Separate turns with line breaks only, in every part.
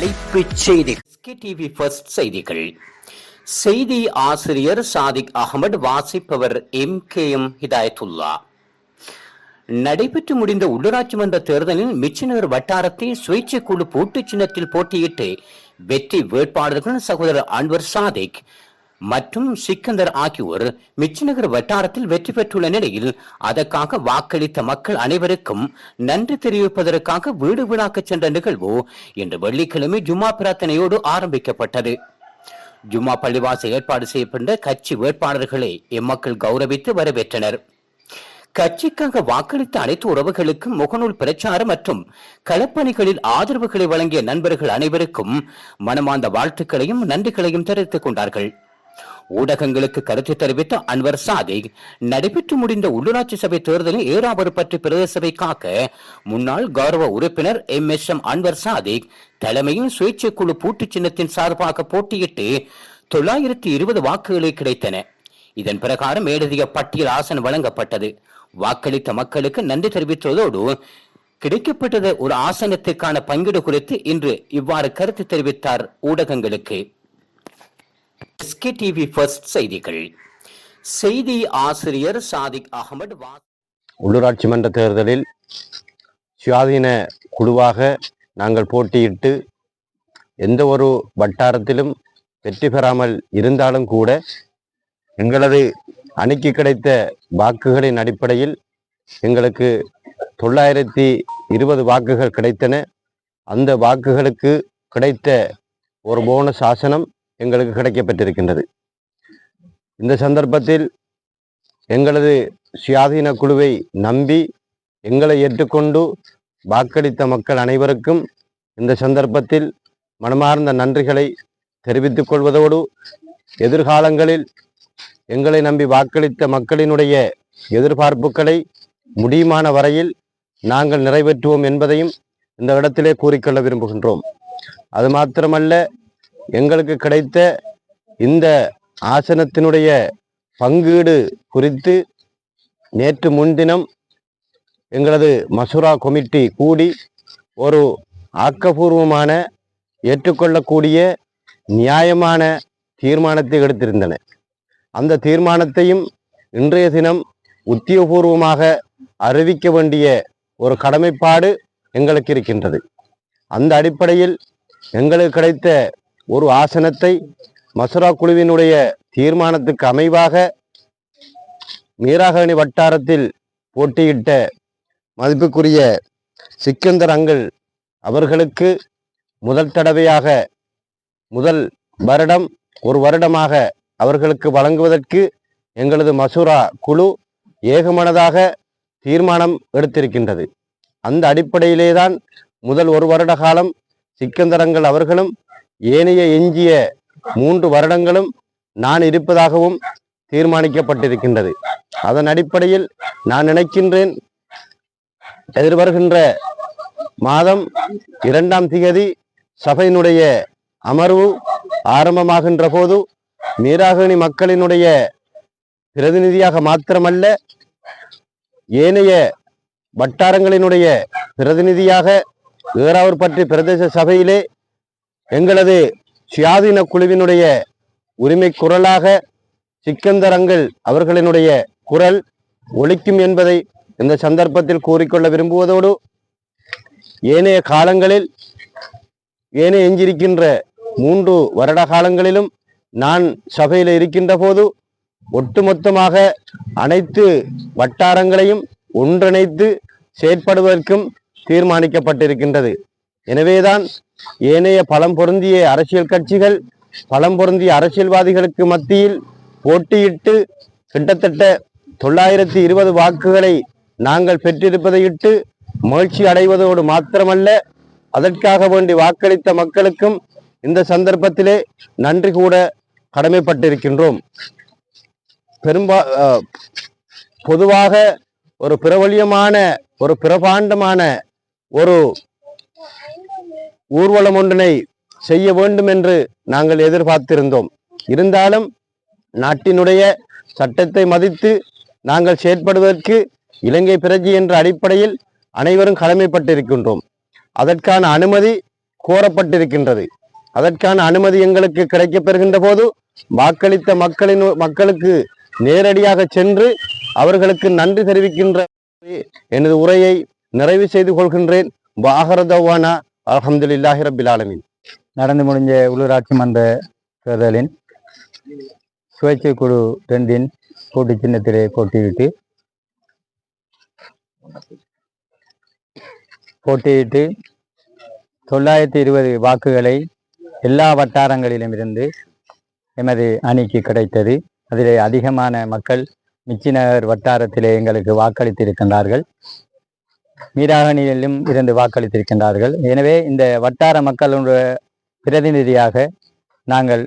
தலைப்புச் செய்திகள் TV first செய்திகள். செய்தி ஆசிரியர் சாதிக் அகமது வாசிப்பவர் எம். கே. எம். ஹிதாயத்துல்லா. நடைபெற்று முடிந்த உள்ளூராட்சி மன்ற தேர்தலில் மிச்சநகர் வட்டாரத்தில் சுயேட்சை குழு போட்டி சின்னத்தில் போட்டியிட்டு வெற்றி வேட்பாளர்கள் சகோதரர் அன்வர் சாதிக் மற்றும் சிக்கந்தர் ஆகியோர் மிச்சநகர் வட்டாரத்தில் வெற்றி பெற்றுள்ள நிலையில் அதற்காக வாக்களித்த மக்கள் அனைவருக்கும் நன்றி தெரிவிப்பதற்காக வீடு வீடாக சென்ற நிகழ்வு இன்று வெள்ளிக்கிழமை ஜும்மா பிரார்த்தனையோடு ஆரம்பிக்கப்பட்டது. ஜும்மா பள்ளிவாசல் ஏற்பாடு செய்யப்பட்ட கட்சி வேட்பாளர்களை எம்மக்கள் கௌரவித்து வரவேற்றனர். கட்சிக்காக வாக்களித்த அனைத்து உறவுகளுக்கும் முகநூல் பிரச்சாரம் மற்றும் களப்பணிகளில் ஆதரவுகளை வழங்கிய நண்பர்கள் அனைவருக்கும் மனமார்ந்த வாழ்த்துக்களையும் நன்றிகளையும் தெரிவித்துக் கொண்டார்கள். ஊடகங்களுக்கு கருத்து தெரிவித்த அன்வர் சாதிக் நடைபெற்று முடிந்த உள்ளூராட்சி சபை தேர்தலில் ஏறாவது பற்றி பிரதேச காக்க முன்னாள் கௌரவ உறுப்பினர் M S M Anwar Sadiq தலைமையில் சுயேட்சை குழு பூட்டு சின்னத்தின் சார்பாக போட்டியிட்டு தொள்ளாயிரத்தி இருபது வாக்குகளை கிடைத்தன. இதன் பிரகாரம் மேலதிக பட்டியல் ஆசனம் வழங்கப்பட்டது. வாக்களித்த மக்களுக்கு நன்றி தெரிவித்ததோடு கிடைக்கப்பட்டது ஒரு ஆசனத்துக்கான பங்கீடு குறித்து இன்று இவ்வாறு கருத்து தெரிவித்தார் ஊடகங்களுக்கு. எஸ்கே டிவி ஃபர்ஸ்ட் செய்திகள். செய்தி ஆசிரியர் சாதிக் அகமது வா
உள்ளூராட்சி மன்ற தேர்தலில் சுயாதீன குழுவாக நாங்கள் போட்டியிட்டு எந்த ஒரு வட்டாரத்திலும் வெற்றி பெறாமல் இருந்தாலும் கூட எங்களது அணிக்கு கிடைத்த வாக்குகளின் அடிப்படையில் எங்களுக்கு தொள்ளாயிரத்தி இருபது வாக்குகள் கிடைத்தன. அந்த வாக்குகளுக்கு கிடைத்த ஒரு போனஸ் ஆசனம் எங்களுக்கு கிடைக்கப்பட்டிருக்கின்றது. இந்த சந்தர்ப்பத்தில் எங்களது சுயாதீன குழுவை நம்பி எங்களை ஏற்றுக்கொண்டு வாக்களித்த மக்கள் அனைவருக்கும் இந்த சந்தர்ப்பத்தில் மனமார்ந்த நன்றிகளை தெரிவித்துக் கொள்வதோடு எதிர்காலங்களில் எங்களை நம்பி வாக்களித்த மக்களினுடைய எதிர்பார்ப்புகளை முடியுமான வரையில் நாங்கள் நிறைவேற்றுவோம் என்பதையும் இந்த இடத்திலே கூறிக்கொள்ள விரும்புகின்றோம். அது மாத்திரமல்ல எங்களுக்கு கிடைத்த இந்த ஆசனத்தினுடைய பங்கீடு குறித்து நேற்று முன்தினம் எங்களது மசூரா கமிட்டி கூடி ஒரு ஆக்கப்பூர்வமான ஏற்றுக்கொள்ளக்கூடிய நியாயமான தீர்மானத்தை எடுத்திருந்தன. அந்த தீர்மானத்தையும் இன்றைய தினம் உத்தியோகபூர்வமாக அறிவிக்க வேண்டிய ஒரு கடமைப்பாடு எங்களுக்கு இருக்கின்றது. அந்த அடிப்படையில் எங்களுக்கு கிடைத்த ஒரு ஆசனத்தை மசுரா குழுவினுடைய தீர்மானத்துக்கு அமைவாக மீராகணி வட்டாரத்தில் போட்டியிட்ட மதிப்புக்குரிய சிக்கந்தர் அங்கல் அவர்களுக்கு முதல் தடவையாக முதல் வருடம் ஒரு வருடமாக அவர்களுக்கு வழங்குவதற்கு எங்களது மசூரா குழு ஏகமனதாக தீர்மானம் எடுத்திருக்கின்றது. அந்த அடிப்படையிலேதான் முதல் ஒரு வருட காலம் சிக்கந்தரங்கள் அவர்களும் ஏனைய எஞ்சிய மூன்று வருடங்களும் நான் இருப்பதாகவும் தீர்மானிக்கப்பட்டிருக்கின்றது. அதன் அடிப்படையில் நான் நினைக்கின்றேன் எதிர்வருகின்ற மாதம் இரண்டாம் திகதி சபையினுடைய அமர்வு ஆரம்பமாகின்ற போது மீராகணி மக்களினுடைய பிரதிநிதியாக மாத்திரமல்ல ஏனைய வட்டாரங்களினுடைய பிரதிநிதியாக ஏறாவூர் பற்றி பிரதேச சபையிலே எங்களது சுயாதீன குழுவினுடைய உரிமை குரலாக சிக்கந்தரங்கள் அவர்களினுடைய குரல் ஒழிக்கும் என்பதை இந்த சந்தர்ப்பத்தில் கூறிக்கொள்ள விரும்புவதோடு ஏனைய காலங்களில் ஏனைய எஞ்சிருக்கின்ற மூன்று வருட காலங்களிலும் நான் சபையில் இருக்கின்ற போது ஒட்டுமொத்தமாக அனைத்து வட்டாரங்களையும் ஒன்றிணைத்து செயற்படுவதற்கும் தீர்மானிக்கப்பட்டிருக்கின்றது. எனவேதான் ஏனைய பலம் பொருந்திய அரசியல் கட்சிகள் பலம் பொருந்திய அரசியல்வாதிகளுக்கு மத்தியில் போட்டியிட்டு கிட்டத்தட்ட தொள்ளாயிரத்தி இருபது வாக்குகளை நாங்கள் பெற்றிருப்பதையிட்டு மகிழ்ச்சி அடைவதோடு மாத்திரமல்ல அதற்காக வேண்டி வாக்களித்த மக்களுக்கும் இந்த சந்தர்ப்பத்திலே நன்றி கூட கடமைப்பட்டிருக்கின்றோம். பெரும்பா பொதுவாக ஒரு பிரபல்யமான ஒரு பிரபாண்டமான ஒரு ஊர்வலம் ஒன்றினை செய்ய வேண்டும் என்று நாங்கள் எதிர்பார்த்திருந்தோம். இருந்தாலும் நாட்டினுடைய சட்டத்தை மதித்து நாங்கள் செயற்படுவதற்கு இலங்கை பிரஜி என்ற அடிப்படையில் அனைவரும் கடமைப்பட்டிருக்கின்றோம். அதற்கான அனுமதி கோரப்பட்டிருக்கின்றது. அதற்கான அனுமதி எங்களுக்கு கிடைக்கப்பெறுகின்ற போது வாக்களித்த மக்களின் மக்களுக்கு நேரடியாக சென்று அவர்களுக்கு நன்றி தெரிவிக்கின்ற எனது உரையை நிறைவு செய்து கொள்கின்றேன். வாகரதவானா அல்ஹம்துலில்லாஹி ரபில் ஆலமீன்.
நடந்து முடிஞ்ச உள்ளூராட்சி மன்ற தேர்தலின் சுயேட்சை குழு ரெண்டின் போட்டி சின்னத்திலே போட்டியிட்டு போட்டியிட்டு தொள்ளாயிரத்தி இருபது வாக்குகளை எல்லா வட்டாரங்களிலும் இருந்து எமது அணிக்கு கிடைத்தது. அதிலே அதிகமான மக்கள் மிச்சிநகர் வட்டாரத்திலே எங்களுக்கு வாக்களித்திருக்கின்றார்கள். மீராகணியிலும் இருந்து வாக்களித்திருக்கின்றார்கள். எனவே இந்த வட்டார மக்களுடைய பிரதிநிதியாக நாங்கள்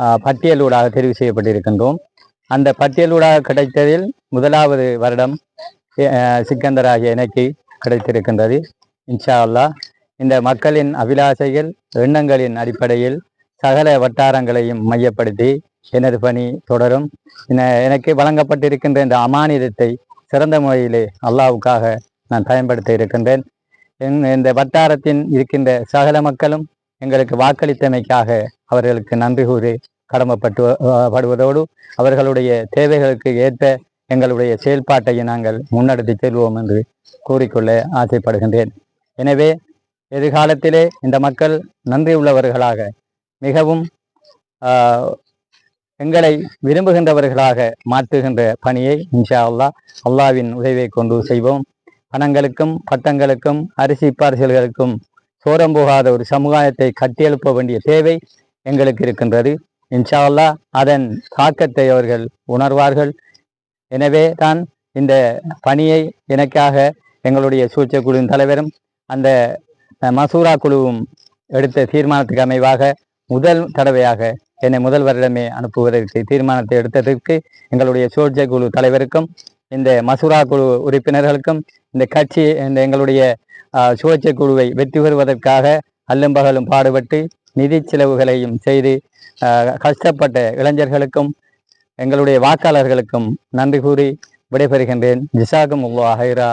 பட்டியலூடாக தெரிவு செய்யப்பட்டிருக்கின்றோம். அந்த பட்டியலூடாக கிடைத்ததில் முதலாவது வருடம் சிக்கந்தராகிய எனக்கு கிடைத்திருக்கின்றது. இன்ஷா அல்லாஹ் இந்த மக்களின் அபிலாசைகள் எண்ணங்களின் அடிப்படையில் சகல வட்டாரங்களையும் மையப்படுத்தி எனது பணி தொடரும். என- எனக்கு வழங்கப்பட்டிருக்கின்ற இந்த அமானிதத்தை சிறந்த முறையிலே அல்லாவுக்காக நான் பயன்படுத்த இருக்கின்றேன். என்- இந்த வட்டாரத்தின் இருக்கின்ற சகல மக்களும் எங்களுக்கு வாக்களித்தமைக்காக அவர்களுக்கு நன்றி கூறி கடமைப்பட்டு படுவதோடு அவர்களுடைய தேவைகளுக்கு ஏற்ப எங்களுடைய செயல்பாட்டை நாங்கள் முன்னெடுத்து செல்வோம் என்று கூறிக்கொள்ள ஆசைப்படுகின்றேன். எனவே எதிர்காலத்திலே இந்த மக்கள் நன்றி உள்ளவர்களாக மிகவும் எங்களை விரும்புகின்றவர்களாக மாற்றுகின்ற பணியை இன்ஷா அல்லா அல்லாவின் உதவியை கொண்டு செய்வோம். பணங்களுக்கும் பட்டங்களுக்கும் அரிசி பார்சல்களுக்கும் சோரம் போகாத ஒரு சமுதாயத்தை கட்டியெழுப்ப வேண்டிய தேவை எங்களுக்கு இருக்கின்றது. இன்ஷா அதன் தாக்கத்தை அவர்கள் உணர்வார்கள். எனவே தான் இந்த பணியை எனக்காக எங்களுடைய சூழ்ச்சி குழுவின் தலைவரும் அந்த மசூரா குழுவும் எடுத்த தீர்மானத்துக்கு அமைவாக முதல் தடவையாக என்னை முதல் வருடமே அனுப்புவதற்கு தீர்மானத்தை எடுத்ததற்கு எங்களுடைய சூழ்ச்சி குழு தலைவருக்கும் இந்த மசூரா குழு உறுப்பினர்களுக்கும் இந்த கட்சி இந்த எங்களுடைய சுழற்சி குழுவை வெற்றி பெறுவதற்காக அல்லும் பகலும் பாடுபட்டு நிதி செலவுகளையும் செய்து கஷ்டப்பட்ட இளைஞர்களுக்கும் எங்களுடைய வாக்காளர்களுக்கும் நன்றி கூறி விடைபெறுகின்றேன். ஜிசாகும் ஹைரா